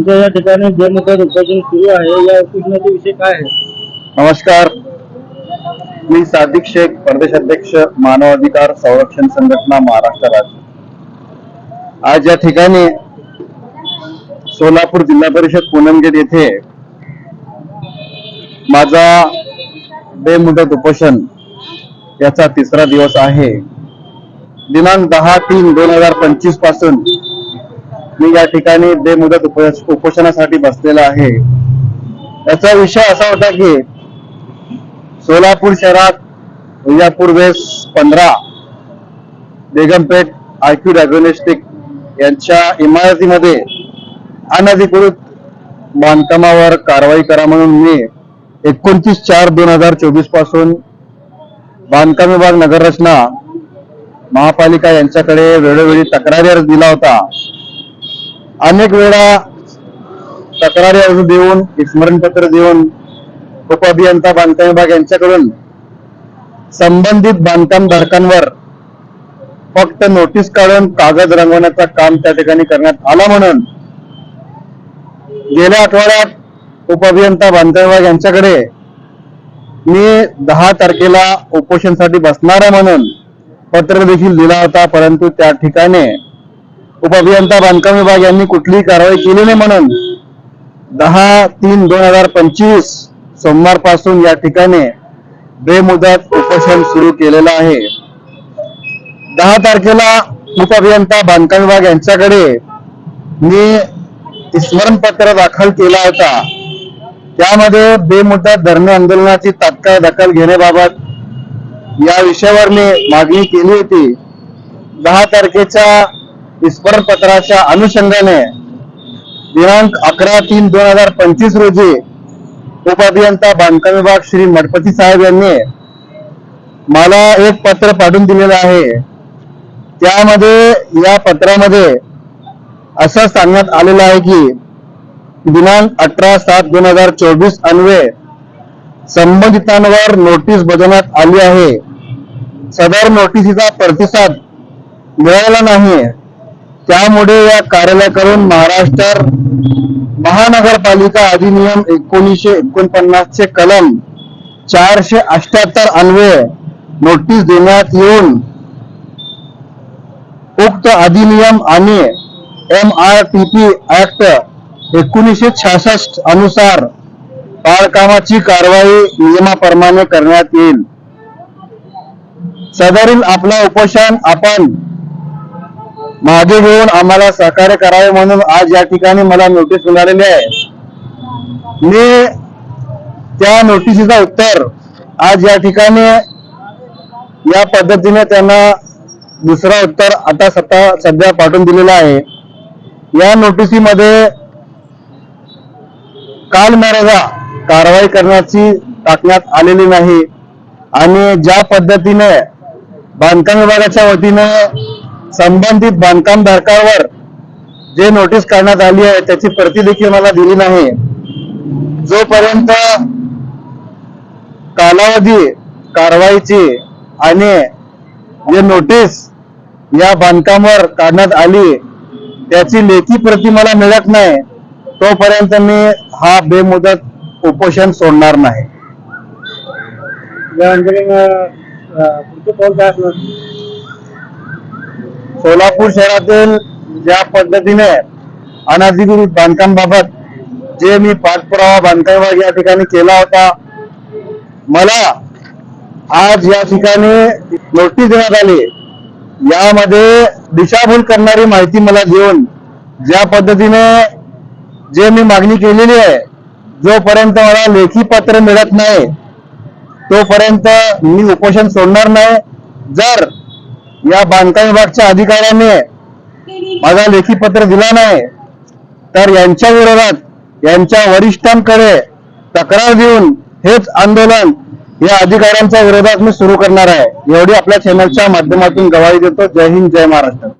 तुमच्या या ठिकाणी बेमुदत उपोषण सुरू आहे या उपोषणाचा विषय काय आहे? नमस्कार. मी सादिक शेख प्रदेशाध्यक्ष मानवाधिकार संरक्षण संघटना महाराष्ट्र राज्य. आज या ठिकाणी सोलापूर जिल्हा परिषद पूनमगेट येथे माझा बेमुदत उपोषण याचा तिसरा दिवस आहे. दिनांक दहा तीन दोन हजार पंचवीसपासून मी या ठिकाणी बेमुदत उपोषणासाठी बसलेला आहे याचा विषय असा होता की सोलापूर शहरात विजापूर वेस्ट पंधरा बेगमपेठ आयक्यू डायग्नोस्टिक यांच्या इमारतीमध्ये अनधिकृत बांधकामावर कारवाई करा म्हणून मी एकोणतीस चार दोन हजार चोवीसपासून बांधकाम विभाग नगररचना महापालिका यांच्याकडे वेळोवेळी तक्रारी अर्ज दिला होता. अनेक वेळा तक्रारी अर्ज देऊन स्मरणपत्र देऊन उपअभियंता बांधकाम विभाग यांच्याकडून संबंधित बांधकाम धारकांवर फक्त नोटीस काढून कागद रंगवण्याचं काम त्या ठिकाणी करण्यात आला म्हणून गेल्या आठवड्यात उपअभियंता बांधकाम विभाग यांच्याकडे मी दहा तारखेला उपोषणसाठी बसणार आहे म्हणून पत्र देखील दिला होता परंतु त्या ठिकाणी उपअभियंता बांधकाम विभाग यांनी कुठलीही कारवाई केली नाही म्हणून दहा तीन दोन हजार पंचवीस सोमवारपासून या ठिकाणी बेमुदत उपोषण सुरू केलेलं आहे. दहा तारखेला उपअभियंता बांधकाम विभाग यांच्याकडे मी स्मरणपत्र दाखल केला होता. त्यामध्ये बेमुदत धरणे आंदोलनाची तात्काळ दखल घेण्याबाबत या विषयावर मी मागणी केली होती. दहा तारखेच्या स्मरणपत्राच्या अनुषंगाने दिनांक अकरा तीन दोन हजार पंचवीस रोजी उपअभियंता बांधकाम विभाग श्री मठपती साहेब यांनी मला एक पत्र पाठवून दिलेलं आहे. त्यामध्ये या पत्रामध्ये असं सांगण्यात आलेलं आहे की दिनांक अठरा सात दोन हजार चोवीस अन्वये संबंधितांवर नोटीस बजावण्यात आली आहे. सदर नोटिसीचा प्रतिसाद मिळाला नाही. त्यामुळे या कार्यालयाकडून महाराष्ट्र महानगरपालिका अधिनियम एकोणीसशे एकोणपन्नासचे कलम चारशे अठ्याहत्तर अन्वये नोटीस देण्यात येऊन उक्त अधिनियम आणि M R T P act एकोणीसशे छासष्ट अनुसार बाळकामाची कारवाई नियमाप्रमाणे करण्यात येईल. सदरील आपला उपोषण आपण मागे घेऊन आम्हाला सहकार्य करावे म्हणून आज या ठिकाणी मला नोटीस मिळालेली आहे. मी त्या नोटीसीचा उत्तर आज या ठिकाणी या पद्धतीने त्यांना दुसरा उत्तर आता सध्या सध्या पाठवून दिलेला आहे. या नोटिसीमध्ये काल मर्यादा कारवाई करण्याची टाकण्यात आलेली नाही. आणि ज्या पद्धतीने बांधकाम विभागाच्या वतीने संबंधित बांधकाम धारकावर जे नोटीस काढण्यात आली आहे त्याची प्रती देखील मला दिली नाही. जोपर्यंत कालावधी कारवाईची आणि जे नोटीस या बांधकामावर काढण्यात आली त्याची लेखी प्रती मला मिळत नाही तोपर्यंत मी हा बेमुदत उपोषण सोडणार नाही. सोलापूर शहरातील ज्या पद्धतीने अनाधिकृत बांधकाम बाबत जे मी पाठपुरावा बांधकाम विभाग या ठिकाणी केला होता मला आज या ठिकाणी नोटीस देण्यात आली. यामध्ये दिशाभूल करणारी माहिती मला देऊन ज्या पद्धतीने जे मी मागणी केलेली आहे जोपर्यंत मला लेखी पत्र मिळत नाही तोपर्यंत मी उपोषण सोडणार नाही. जर या बांधकाम विभागच्या अधिकाऱ्याने माझा लेखी पत्र दिला नाही. तर यांच्या विरोधात यांच्या वरिष्ठांकडे तक्रार देऊन हेच आंदोलन या अधिकाऱ्यांच्या विरोधात मी सुरू करणार आहे. एवढी आपल्या चॅनलच्या माध्यमातून गवाही देतो. जय हिंद जय महाराष्ट्र.